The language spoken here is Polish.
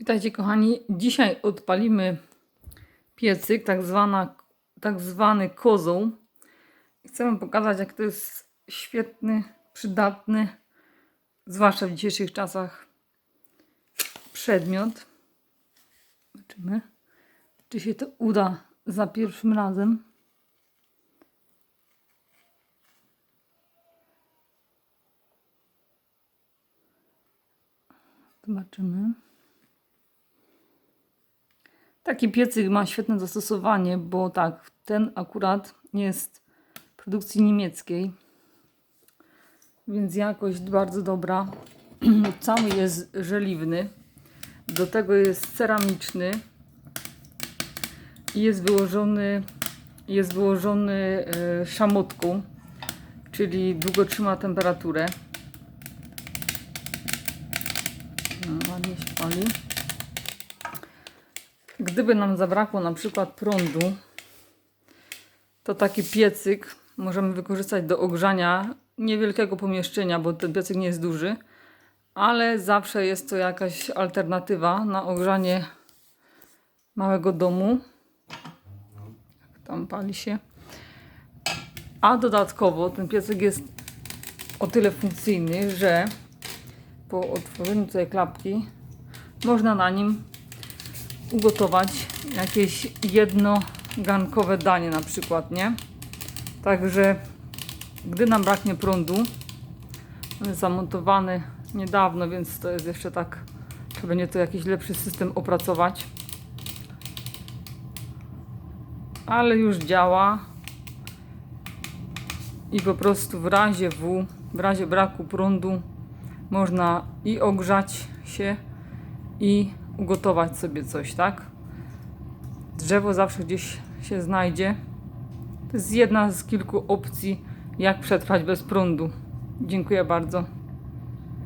Witajcie kochani. Dzisiaj odpalimy piecyk, tak, zwana, tak zwany kozą. Chcę wam pokazać, jak to jest świetny, przydatny, zwłaszcza w dzisiejszych czasach, przedmiot. Zobaczymy, czy się to uda za pierwszym razem. Zobaczymy. Taki piecyk ma świetne zastosowanie, bo tak, ten akurat jest produkcji niemieckiej, więc jakość bardzo dobra. Cały jest żeliwny, do tego jest ceramiczny i jest wyłożony, jest wyłożony e, szamotką, czyli długo trzyma temperaturę. No, ładnie się pali. Gdyby nam zabrakło na przykład prądu, to taki piecyk możemy wykorzystać do ogrzania niewielkiego pomieszczenia, bo ten piecyk nie jest duży, ale zawsze jest to jakaś alternatywa na ogrzanie małego domu. Tam pali się. A dodatkowo ten piecyk jest o tyle funkcyjny, że po otworzeniu tej klapki można na nim ugotować jakieś jednogankowe danie na przykład, nie? Także gdy nam braknie prądu, zamontowany niedawno, więc to jest jeszcze tak, trzeba będzie to jakiś lepszy system opracować. Ale już działa i po prostu w razie W, w razie braku prądu można i ogrzać się i ugotować sobie coś, tak? Drzewo zawsze gdzieś się znajdzie. To jest jedna z kilku opcji, jak przetrwać bez prądu. Dziękuję bardzo.